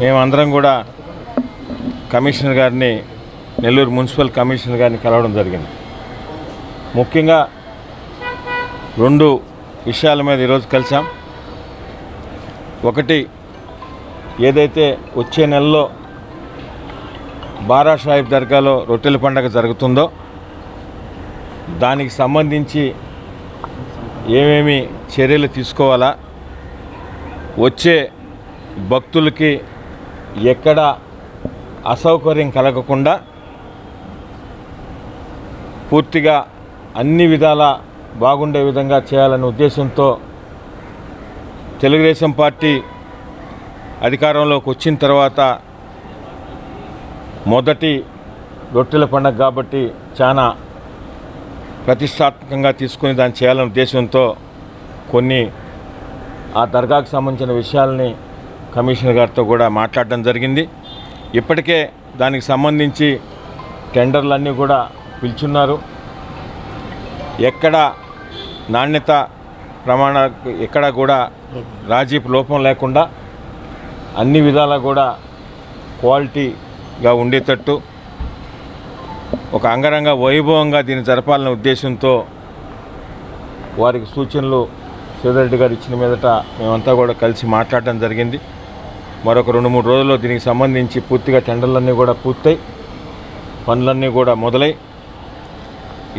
మేమందరం కూడా కమిషనర్ గారిని నెల్లూరు మున్సిపల్ కమిషనర్ గారిని కలవడం జరిగింది. ముఖ్యంగా రెండు విషయాల మీద ఈరోజు కలిసాం ఒకటి ఏదైతే వచ్చే నెలలో బారా సాహిబ్ దర్గాలో రొట్టెల పండగ జరుగుతుందో దానికి సంబంధించి ఏమేమి చర్యలు తీసుకోవాలా వచ్చే భక్తులకి ఎక్కడ అసౌకర్యం కలగకుండా పూర్తిగా అన్ని విధాల బాగుండే విధంగా చేయాలనే ఉద్దేశంతో తెలుగుదేశం పార్టీ అధికారంలోకి వచ్చిన తర్వాత మొదటి రొట్టెల పండగ కాబట్టి చాలా ప్రతిష్టాత్మకంగా తీసుకుని దాన్ని చేయాలనే ఉద్దేశంతో కొన్ని ఆ దర్గాకు సంబంధించిన విషయాల్ని కమిషనర్ గారితో కూడా మాట్లాడడం జరిగింది. ఇప్పటికే దానికి సంబంధించి టెండర్లన్నీ కూడా పిలుచున్నారు. ఎక్కడ నాణ్యత ప్రమాణ ఎక్కడ కూడా రాజీపు లోపం లేకుండా అన్ని విధాలా కూడా క్వాలిటీ గా ఉండేటట్టు ఒక అంగరంగ వైభవంగా దీన్ని జరపాలనే ఉద్దేశంతో వారికి సూచనలు శ్రీధరెడ్డి గారు ఇచ్చిన మీదట మేమంతా కూడా కలిసి మాట్లాడటం జరిగింది. మరొక రెండు మూడు రోజుల్లో దీనికి సంబంధించి పూర్తిగా టెండర్లన్నీ కూడా పూర్తయి పనులన్నీ కూడా మొదలై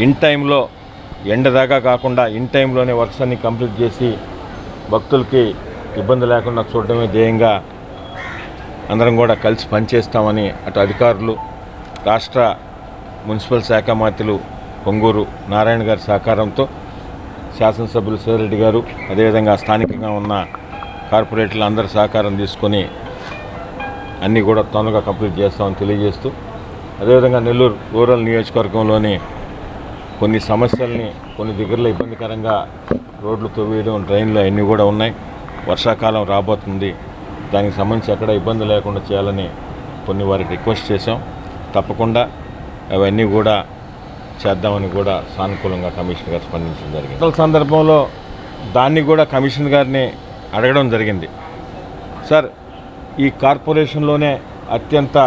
ఇన్ టైంలో ఎండ దాకా కాకుండా ఇన్ టైంలోనే వర్క్స్ అన్ని కంప్లీట్ చేసి భక్తులకి ఇబ్బంది లేకుండా చూడడమే ధ్యేయంగా అందరం కూడా కలిసి పనిచేస్తామని అటు అధికారులు రాష్ట్ర మున్సిపల్ శాఖ మంత్రులు పొంగూరు నారాయణ గారి సహకారంతో శాసనసభ్యులు శివరెడ్డి గారు అదేవిధంగా స్థానికంగా ఉన్న కార్పొరేటర్లు అందరి సహకారం తీసుకొని అన్నీ కూడా తొందరగా కంప్లీట్ చేస్తామని తెలియజేస్తూ అదేవిధంగా నెల్లూరు రూరల్ నియోజకవర్గంలోని కొన్ని సమస్యల్ని కొన్ని దగ్గరలో ఇబ్బందికరంగా రోడ్లు తవ్వేయడం డ్రైన్లు అన్నీ కూడా ఉన్నాయి. వర్షాకాలం రాబోతుంది. దానికి సంబంధించి ఎక్కడ ఇబ్బంది లేకుండా చేయాలని కొన్ని వారికి రిక్వెస్ట్ చేశాం. తప్పకుండా అవన్నీ కూడా చేద్దామని కూడా సానుకూలంగా కమిషనర్ గారు స్పందించడం జరిగింది. అసలు సందర్భంలో దాన్ని కూడా కమిషనర్ గారిని అడగడం జరిగింది. సార్ ఈ కార్పొరేషన్లోనే అత్యంత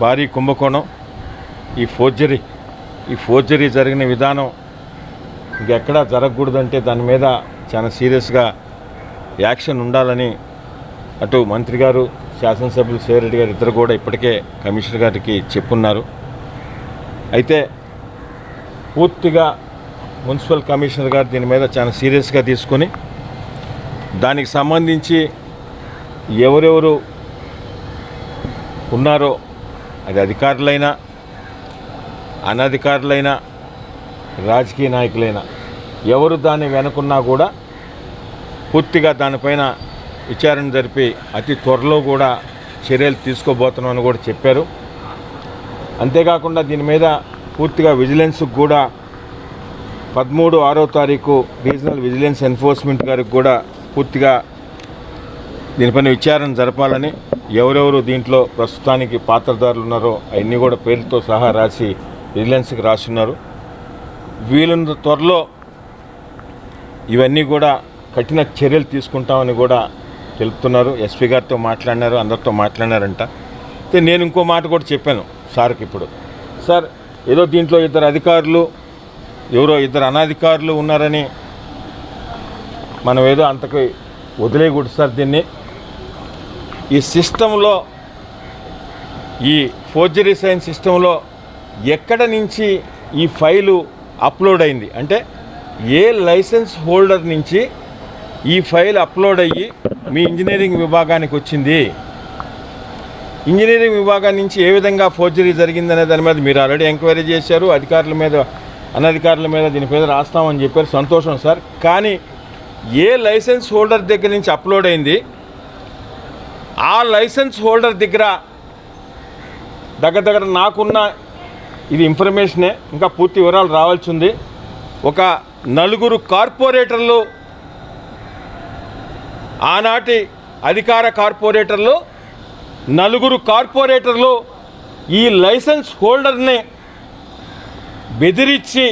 భారీ కుంభకోణం. ఈ ఫోర్జరీ ఈ ఫోర్జరీ జరిగిన విధానం ఇంకెక్కడా జరగకూడదంటే దాని మీద చాలా సీరియస్గా యాక్షన్ ఉండాలని అటు మంత్రి గారు శాసనసభ్యులు సేరెడ్డి గారు ఇద్దరు కూడా ఇప్పటికే కమిషనర్ గారికి చెప్పున్నారు. అయితే పూర్తిగా మున్సిపల్ కమిషనర్ గారు దీని మీద చాలా సీరియస్గా తీసుకొని దానికి సంబంధించి ఎవరెవరు ఉన్నారో అది అధికారులైనా అనధికారులైనా రాజకీయ నాయకులైనా ఎవరు దాన్ని వెనుకున్నా కూడా పూర్తిగా దానిపైన విచారణ జరిపి అతి త్వరలో కూడా చర్యలు తీసుకోబోతున్నామని కూడా చెప్పారు. అంతేకాకుండా దీని మీద పూర్తిగా విజిలెన్స్కి కూడా పదమూడు ఆరో తారీఖు రీజనల్ విజిలెన్స్ ఎన్ఫోర్స్మెంట్ గారికి కూడా పూర్తిగా దీనిపైన విచారణ జరపాలని ఎవరెవరు దీంట్లో ప్రస్తుతానికి పాత్రదారులు ఉన్నారో అవన్నీ కూడా పేర్లతో సహా రాసి విజిలెన్స్కి రాస్తున్నారు. వీలున్న త్వరలో ఇవన్నీ కూడా కఠిన చర్యలు తీసుకుంటామని కూడా తెలుపుతున్నారు. ఎస్పీ గారితో మాట్లాడినారు అందరితో మాట్లాడినారంట. అయితే నేను ఇంకో మాట కూడా చెప్పాను సార్కి ఇప్పుడు. సార్ ఏదో దీంట్లో ఇద్దరు అధికారులు ఎవరో ఇద్దరు అనాధికారులు ఉన్నారని మనం ఏదో అంతకు వదిలేయకూడదు సార్ దీన్ని. ఈ సిస్టంలో ఈ ఫోర్జరీ సైన్ సిస్టంలో ఎక్కడ నుంచి ఈ ఫైలు అప్లోడ్ అయింది? అంటే ఏ లైసెన్స్ హోల్డర్ నుంచి ఈ ఫైల్ అప్లోడ్ అయ్యి మీ ఇంజనీరింగ్ విభాగానికి వచ్చింది. ఇంజనీరింగ్ విభాగం నుంచి ఏ విధంగా ఫోర్జరీ జరిగిందనే దాని మీద మీరు ఆల్రెడీ ఎంక్వైరీ చేశారు. అధికారుల మీద అనధికారుల మీద దీని మీద రాస్తామని చెప్పారు. సంతోషం సార్. కానీ ఏ లైసెన్స్ హోల్డర్ దగ్గర నుంచి అప్లోడ్ అయింది? ఆ లైసెన్స్ హోల్డర్ దగ్గర దగ్గర దగ్గర నాకున్న ఇది ఇన్ఫర్మేషనే. ఇంకా పూర్తి వివరాలు రావాల్సి ఉంది. ఒక నలుగురు కార్పొరేటర్లు ఆనాటి అధికార కార్పొరేటర్లు నలుగురు కార్పొరేటర్లు ఈ లైసెన్స్ హోల్డర్ని బెదిరించి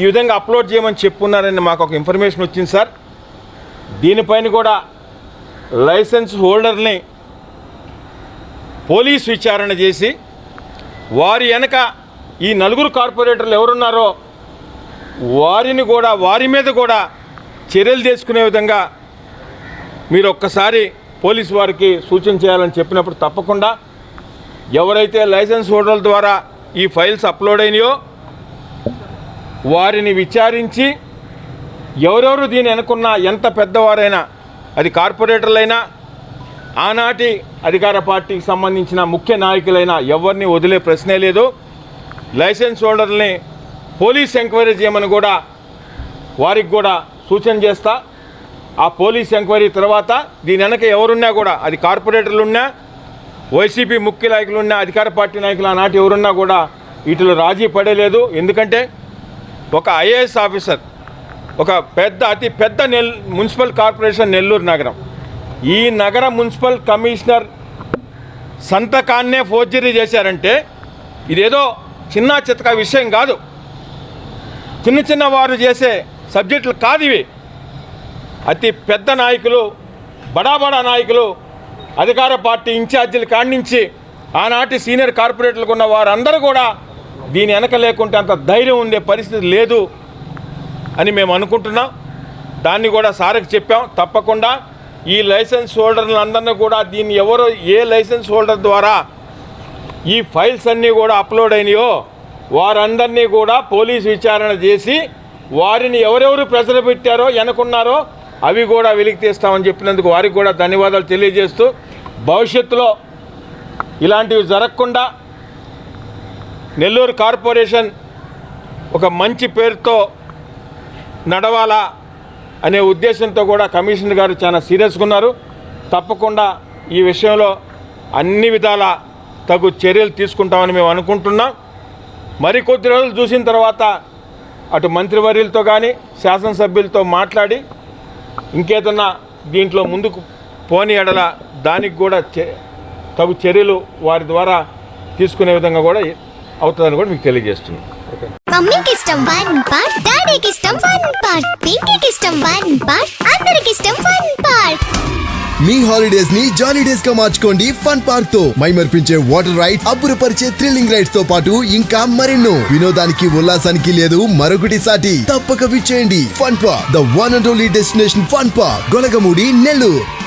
ఈ విధంగా అప్లోడ్ చేయమని చెప్పున్నారని మాకు ఒక ఇన్ఫర్మేషన్ వచ్చింది సార్. దీనిపైన కూడా లైసెన్స్ హోల్డర్ని పోలీస్ విచారణ చేసి వారి వెనక ఈ నలుగురు కార్పొరేటర్లు ఎవరున్నారో వారిని కూడా వారి మీద కూడా చర్యలు తీసుకునే విధంగా మీరు ఒక్కసారి పోలీస్ వారికి సూచన చేయాలని చెప్పినప్పుడు తప్పకుండా ఎవరైతే లైసెన్స్ హోల్డర్ల ద్వారా ఈ ఫైల్స్ అప్లోడ్ అయినాయో వారిని విచారించి ఎవరెవరు దీని వెనుకున్న ఎంత పెద్దవారైనా అది కార్పొరేటర్లైనా ఆనాటి అధికార పార్టీకి సంబంధించిన ముఖ్య నాయకులైనా ఎవరిని వదిలే ప్రశ్నే లేదు. లైసెన్స్ హోల్డర్ని పోలీస్ ఎంక్వైరీ చేయమని కూడా వారికి కూడా సూచన చేస్తా. ఆ పోలీస్ ఎంక్వైరీ తర్వాత దీని వెనక ఎవరున్నా కూడా అది కార్పొరేటర్లు ఉన్నా వైసీపీ ముఖ్య నాయకులు ఉన్నా అధికార పార్టీ నాయకులు ఆనాటి ఎవరున్నా కూడా వీటిలో రాజీ పడేలేదు. ఎందుకంటే ఒక ఐఏఎస్ ఆఫీసర్ ఒక పెద్ద అతి పెద్ద నెల్ మున్సిపల్ కార్పొరేషన్ నెల్లూరు నగరం. ఈ నగర మున్సిపల్ కమిషనర్ సంతకాన్నే ఫోర్జరీ చేశారంటే ఇదేదో చిన్న చితక విషయం కాదు. చిన్న చిన్న వారు చేసే సబ్జెక్టులు కాదు ఇవి. అతి పెద్ద నాయకులు బడా బడా నాయకులు అధికార పార్టీ ఇన్ఛార్జీలు కాణించి ఆనాటి సీనియర్ కార్పొరేటర్లకు ఉన్న వారందరూ కూడా దీని వెనక లేకుంటే అంత ధైర్యం ఉండే పరిస్థితి లేదు అని మేము అనుకుంటున్నాం. దాన్ని కూడా సార్కి చెప్పాం. తప్పకుండా ఈ లైసెన్స్ హోల్డర్లందరినీ కూడా దీన్ని ఎవరు ఏ లైసెన్స్ హోల్డర్ ద్వారా ఈ ఫైల్స్ అన్నీ కూడా అప్లోడ్ అయినాయో వారందరినీ కూడా పోలీస్ విచారణ చేసి వారిని ఎవరెవరు ప్రెజర్ పెట్టారో వెనుకున్నారో అవి కూడా వెలికి తీస్తామని చెప్పినందుకు వారికి కూడా ధన్యవాదాలు తెలియజేస్తూ భవిష్యత్తులో ఇలాంటివి జరగకుండా నెల్లూరు కార్పొరేషన్ ఒక మంచి పేరుతో నడవాలా అనే ఉద్దేశంతో కూడా కమిషనర్ గారు చాలా సీరియస్గా ఉన్నారు. తప్పకుండా ఈ విషయంలో అన్ని విధాల తగు చర్యలు తీసుకుంటామని మేము అనుకుంటున్నాం. మరి కొద్ది రోజులు చూసిన తర్వాత అటు మంత్రివర్యులతో కానీ శాసనసభ్యులతో మాట్లాడి ఇంకేదన్నా దీంట్లో ముందుకు పోని ఎడల దానికి కూడా తగు చర్యలు వారి ద్వారా తీసుకునే విధంగా కూడా అవుతుందని కూడా మీకు తెలియజేస్తున్నాం. మమ్మీకి ఇష్టం వన్ పార్ట్ డాడీకి ఇష్టం వన్ పార్ట్ పింకీకి ఇష్టం వన్ పార్ట్ అందరికి ఇష్టం వన్ పార్ట్. మీ హాలిడేస్ని జాలీ డేస్గా మార్చుకోండి ఫన్ పార్క్తో. మైమర్పించే వాటర్ రైడ్ అబ్బురపరిచే థ్రిల్లింగ్ రైడ్స్తో పాటు ఇంకా మరెన్నో. వినోదానికి ఉల్లాసానికి లేదు మరొకటి సాటి. తప్పక విచ్చేయండి fun park the one and only destination fun park Golagamudi Nellore.